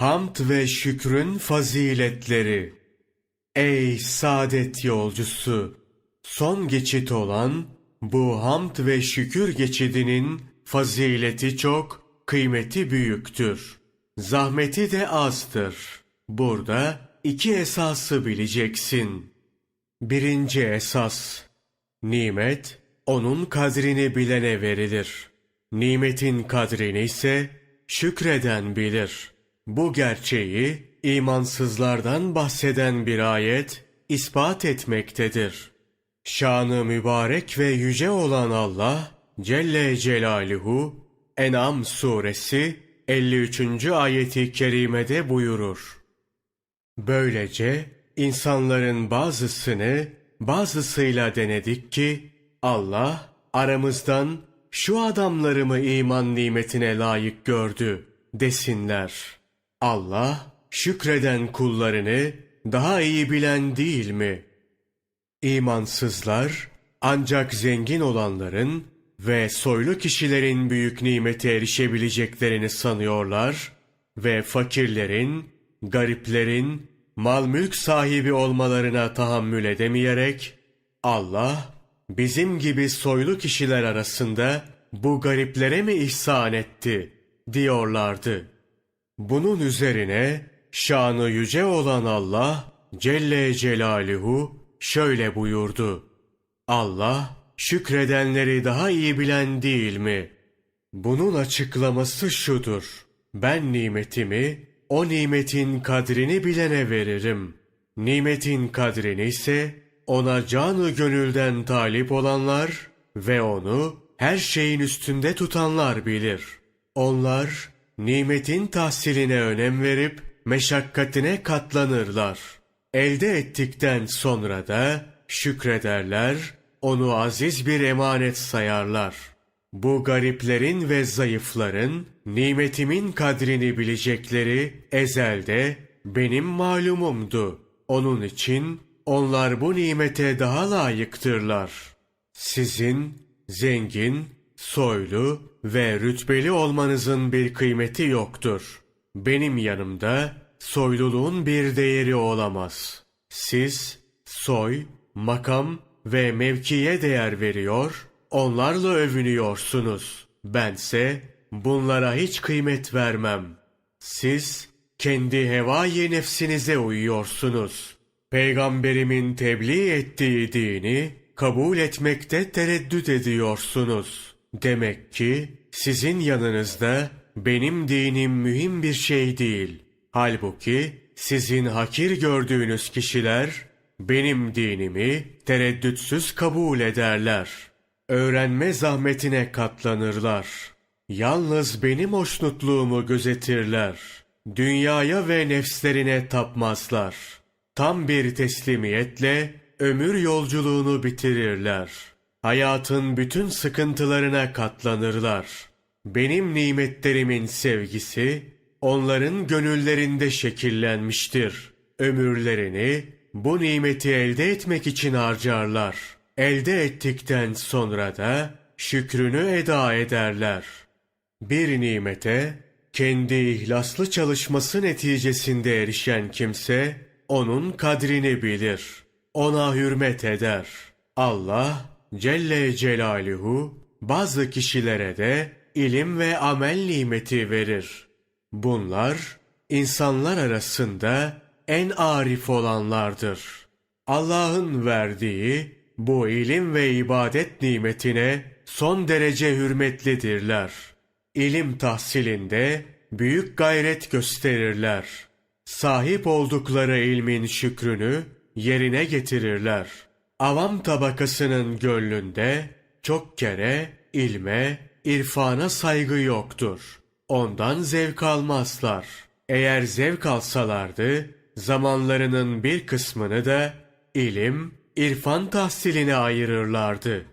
Hamd ve şükrün faziletleri. Ey saadet yolcusu! Son geçit olan bu hamd ve şükür geçidinin fazileti çok, kıymeti büyüktür. Zahmeti de azdır. Burada iki esası bileceksin. Birinci esas, nimet onun kadrini bilene verilir. Nimetin kadrini ise şükreden bilir. Bu gerçeği imansızlardan bahseden bir ayet ispat etmektedir. Şanı mübarek ve yüce olan Allah Celle Celaluhu En'am suresi 53. ayeti kerimede buyurur. Böylece insanların bazısını bazısıyla denedik ki Allah aramızdan şu adamları mı iman nimetine layık gördü desinler. Allah şükreden kullarını daha iyi bilen değil mi? İmansızlar ancak zengin olanların ve soylu kişilerin büyük nimete erişebileceklerini sanıyorlar ve fakirlerin, gariplerin, mal mülk sahibi olmalarına tahammül edemeyerek Allah bizim gibi soylu kişiler arasında bu gariplere mi ihsan etti diyorlardı. Bunun üzerine şanı yüce olan Allah Celle Celaluhu şöyle buyurdu. Allah şükredenleri daha iyi bilen değil mi? Bunun açıklaması şudur. Ben nimetimi o nimetin kadrini bilene veririm. Nimetin kadrini ise ona canı gönülden talip olanlar ve onu her şeyin üstünde tutanlar bilir. Onlar nimetin tahsiline önem verip meşakkatine katlanırlar. Elde ettikten sonra da şükrederler, onu aziz bir emanet sayarlar. Bu gariplerin ve zayıfların nimetimin kadrini bilecekleri ezelde benim malumumdu. Onun için onlar bu nimete daha layıktırlar. Sizin zengin, soylu ve rütbeli olmanızın bir kıymeti yoktur. Benim yanımda soyluluğun bir değeri olamaz. Siz soy, makam ve mevkiye değer veriyor, onlarla övünüyorsunuz. Bense bunlara hiç kıymet vermem. Siz kendi hevai nefsinize uyuyorsunuz. Peygamberimin tebliğ ettiği dini kabul etmekte tereddüt ediyorsunuz. Demek ki sizin yanınızda benim dinim mühim bir şey değil. Halbuki sizin hakir gördüğünüz kişiler benim dinimi tereddütsüz kabul ederler. Öğrenme zahmetine katlanırlar. Yalnız benim hoşnutluğumu gözetirler. Dünyaya ve nefslerine tapmazlar. Tam bir teslimiyetle ömür yolculuğunu bitirirler. Hayatın bütün sıkıntılarına katlanırlar. Benim nimetlerimin sevgisi onların gönüllerinde şekillenmiştir. Ömürlerini bu nimeti elde etmek için harcarlar. Elde ettikten sonra da şükrünü eda ederler. Bir nimete kendi ihlaslı çalışması neticesinde erişen kimse onun kadrini bilir. Ona hürmet eder. Allah Celle Celaluhu bazı kişilere de ilim ve amel nimeti verir. Bunlar insanlar arasında en arif olanlardır. Allah'ın verdiği bu ilim ve ibadet nimetine son derece hürmetlidirler. İlim tahsilinde büyük gayret gösterirler. Sahip oldukları ilmin şükrünü yerine getirirler. Avam tabakasının gönlünde çok kere ilme, irfana saygı yoktur. Ondan zevk almazlar. Eğer zevk alsalardı, zamanlarının bir kısmını da ilim, irfan tahsiline ayırırlardı.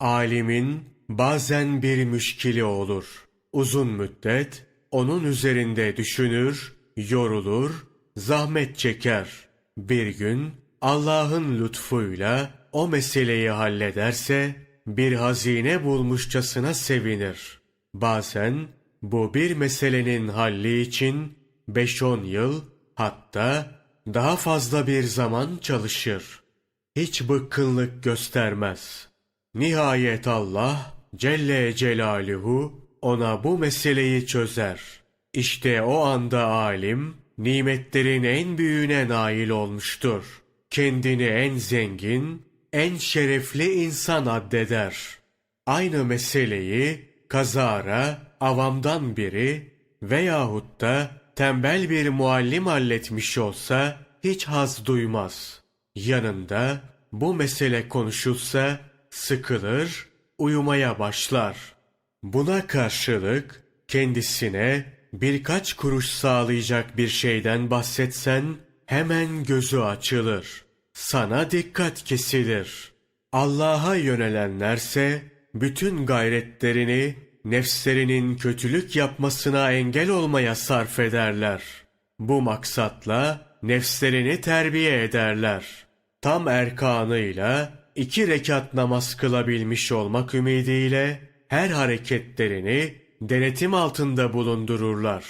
Alimin bazen bir müşkili olur. Uzun müddet onun üzerinde düşünür, yorulur, zahmet çeker. Bir gün Allah'ın lütfuyla o meseleyi hallederse bir hazine bulmuşçasına sevinir. Bazen bu bir meselenin halli için 5-10 yıl hatta daha fazla bir zaman çalışır. Hiç bıkkınlık göstermez. Nihayet Allah Celle Celaluhu ona bu meseleyi çözer. İşte o anda alim nimetlerin en büyüğüne nail olmuştur. Kendini en zengin, en şerefli insan addeder. Aynı meseleyi kazara, avamdan biri veyahut da tembel bir muallim halletmiş olsa hiç haz duymaz. Yanında bu mesele konuşulsa sıkılır, uyumaya başlar. Buna karşılık kendisine birkaç kuruş sağlayacak bir şeyden bahsetsen hemen gözü açılır. Sana dikkat kesilir. Allah'a yönelenlerse bütün gayretlerini nefslerinin kötülük yapmasına engel olmaya sarf ederler. Bu maksatla nefslerini terbiye ederler. Tam erkanıyla iki rekat namaz kılabilmiş olmak ümidiyle her hareketlerini denetim altında bulundururlar.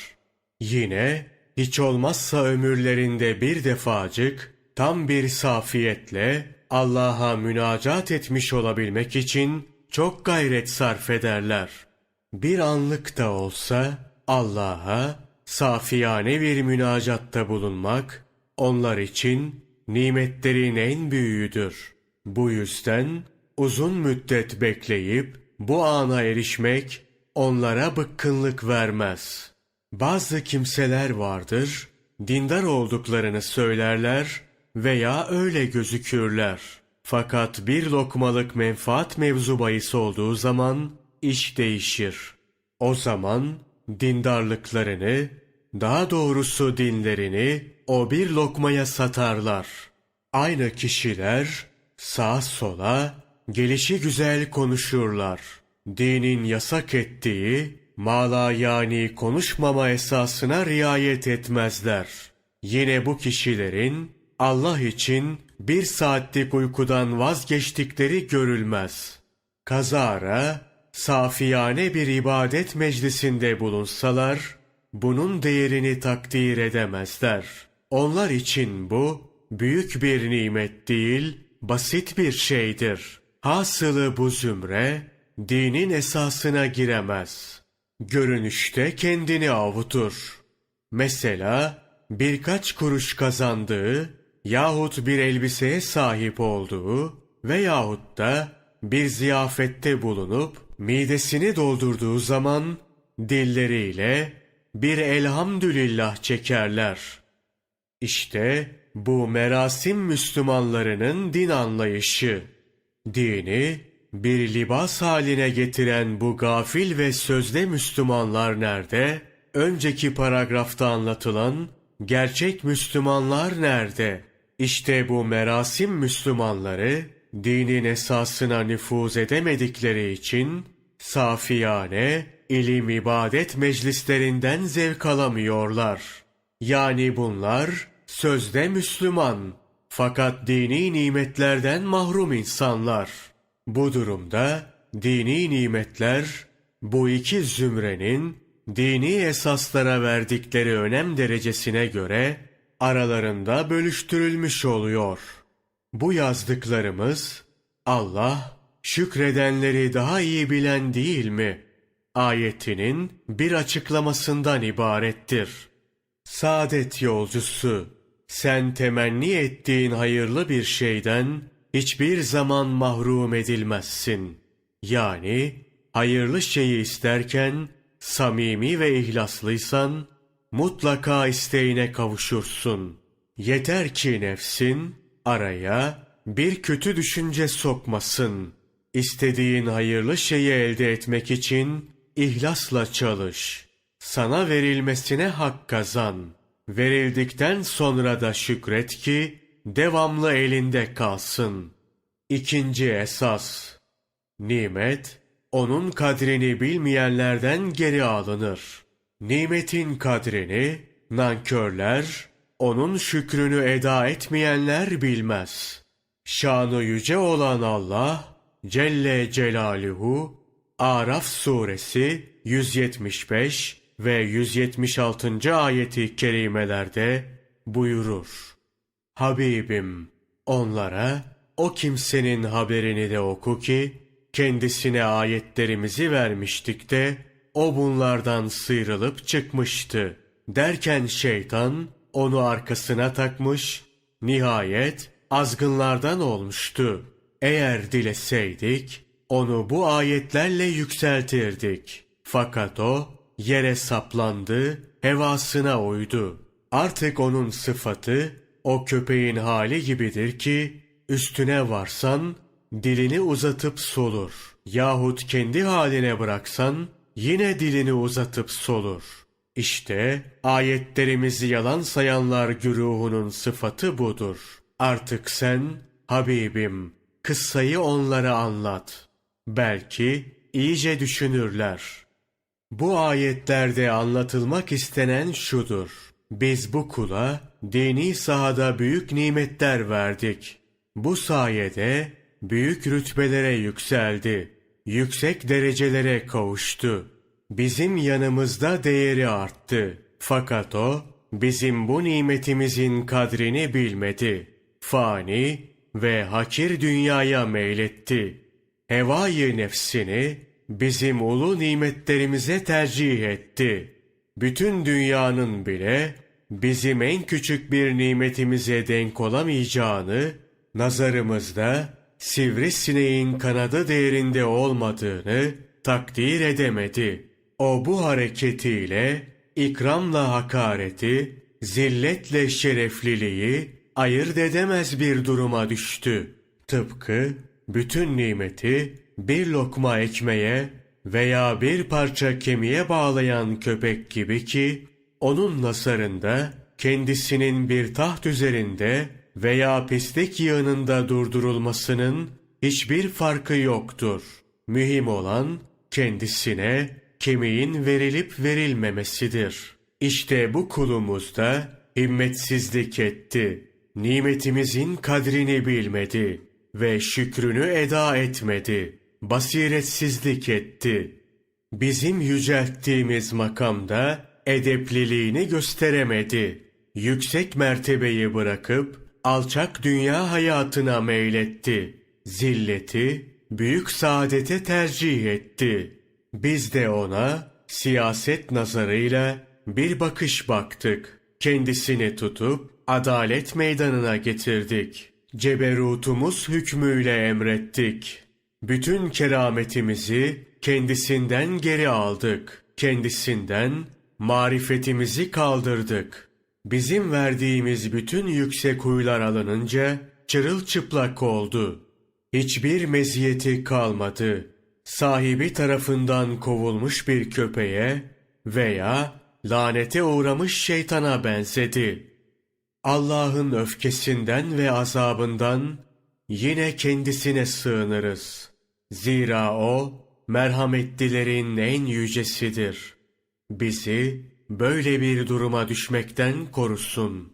Yine hiç olmazsa ömürlerinde bir defacık tam bir safiyetle Allah'a münacat etmiş olabilmek için çok gayret sarf ederler. Bir anlık da olsa Allah'a safiyane bir münacatta bulunmak onlar için nimetlerin en büyüğüdür. Bu yüzden uzun müddet bekleyip bu ana erişmek onlara bıkkınlık vermez. Bazı kimseler vardır, dindar olduklarını söylerler veya öyle gözükürler. Fakat bir lokmalık menfaat mevzu bahis olduğu zaman iş değişir. O zaman dindarlıklarını, daha doğrusu dinlerini o bir lokmaya satarlar. Aynı kişiler sağa sola gelişi güzel konuşurlar. Dinin yasak ettiği mala yani konuşmama esasına riayet etmezler. Yine bu kişilerin Allah için bir saatlik uykudan vazgeçtikleri görülmez. Kazara, safiyane bir ibadet meclisinde bulunsalar, bunun değerini takdir edemezler. Onlar için bu, büyük bir nimet değil, basit bir şeydir. Hasılı bu zümre, dinin esasına giremez. Görünüşte kendini avutur. Mesela birkaç kuruş kazandığı yahut bir elbiseye sahip olduğu veyahut da bir ziyafette bulunup midesini doldurduğu zaman dilleriyle bir elhamdülillah çekerler. İşte bu merasim Müslümanlarının din anlayışı. Dini bir libas haline getiren bu gafil ve sözde Müslümanlar nerede? Önceki paragrafta anlatılan gerçek Müslümanlar nerede? İşte bu merasim Müslümanları dinin esasına nüfuz edemedikleri için safiyane ilim ibadet meclislerinden zevk alamıyorlar. Yani bunlar sözde Müslüman fakat dini nimetlerden mahrum insanlar. Bu durumda dini nimetler bu iki zümrenin dini esaslara verdikleri önem derecesine göre aralarında bölüştürülmüş oluyor. Bu yazdıklarımız Allah şükredenleri daha iyi bilen değil mi? Ayetinin bir açıklamasından ibarettir. Saadet yolcusu, sen temenni ettiğin hayırlı bir şeyden hiçbir zaman mahrum edilmezsin. Yani hayırlı şeyi isterken samimi ve ihlaslıysan mutlaka isteğine kavuşursun. Yeter ki nefsin araya bir kötü düşünce sokmasın. İstediğin hayırlı şeyi elde etmek için ihlasla çalış. Sana verilmesine hak kazan. Verildikten sonra da şükret ki devamlı elinde kalsın. İkinci esas. Nimet, onun kadrini bilmeyenlerden geri alınır. Nimetin kadrini nankörler, onun şükrünü eda etmeyenler bilmez. Şanı yüce olan Allah Celle Celaluhu Araf suresi 175 ve 176. ayeti kerimelerde buyurur. Habibim onlara o kimsenin haberini de oku ki kendisine ayetlerimizi vermiştik de o bunlardan sıyrılıp çıkmıştı. Derken şeytan onu arkasına takmış, nihayet azgınlardan olmuştu. Eğer dileseydik onu bu ayetlerle yükseltirdik. Fakat o yere saplandı, hevasına uydu. Artık onun sıfatı o köpeğin hali gibidir ki üstüne varsan dilini uzatıp solur. Yahut kendi haline bıraksan yine dilini uzatıp solur. İşte ayetlerimizi yalan sayanlar güruhunun sıfatı budur. Artık sen Habibim kıssayı onlara anlat. Belki iyice düşünürler. Bu ayetlerde anlatılmak istenen şudur. Biz bu kula dini sahada büyük nimetler verdik. Bu sayede büyük rütbelere yükseldi. Yüksek derecelere kavuştu. Bizim yanımızda değeri arttı. Fakat o bizim bu nimetimizin kadrini bilmedi. Fani ve hakir dünyaya meyletti. Hevayı nefsini bizim ulu nimetlerimize tercih etti. Bütün dünyanın bile bizim en küçük bir nimetimize denk olamayacağını, nazarımızda sivrisineğin kanadı değerinde olmadığını takdir edemedi. O bu hareketiyle ikramla hakareti, zilletle şerefliliği ayırt edemez bir duruma düştü. Tıpkı bütün nimeti bir lokma ekmeğe veya bir parça kemiğe bağlayan köpek gibi ki onun nasarında kendisinin bir taht üzerinde veya pislik yığınında durdurulmasının hiçbir farkı yoktur. Mühim olan kendisine kemiğin verilip verilmemesidir. İşte bu kulumuz da himmetsizlik etti. Nimetimizin kadrini bilmedi ve şükrünü eda etmedi. Basiretsizlik etti. Bizim yücelttiğimiz makamda edepliliğini gösteremedi. Yüksek mertebeyi bırakıp alçak dünya hayatına meyletti. Zilleti büyük saadete tercih etti. Biz de ona siyaset nazarıyla bir bakış baktık. Kendisini tutup adalet meydanına getirdik. Ceberutumuz hükmüyle emrettik. Bütün kerametimizi kendisinden geri aldık. Kendisinden marifetimizi kaldırdık. Bizim verdiğimiz bütün yüksek huylar alınınca çırılçıplak oldu. Hiçbir meziyeti kalmadı. Sahibi tarafından kovulmuş bir köpeğe veya lanete uğramış şeytana benzedi. Allah'ın öfkesinden ve azabından yine kendisine sığınırız. Zira o merhametlilerin en yücesidir. Bizi böyle bir duruma düşmekten korusun.''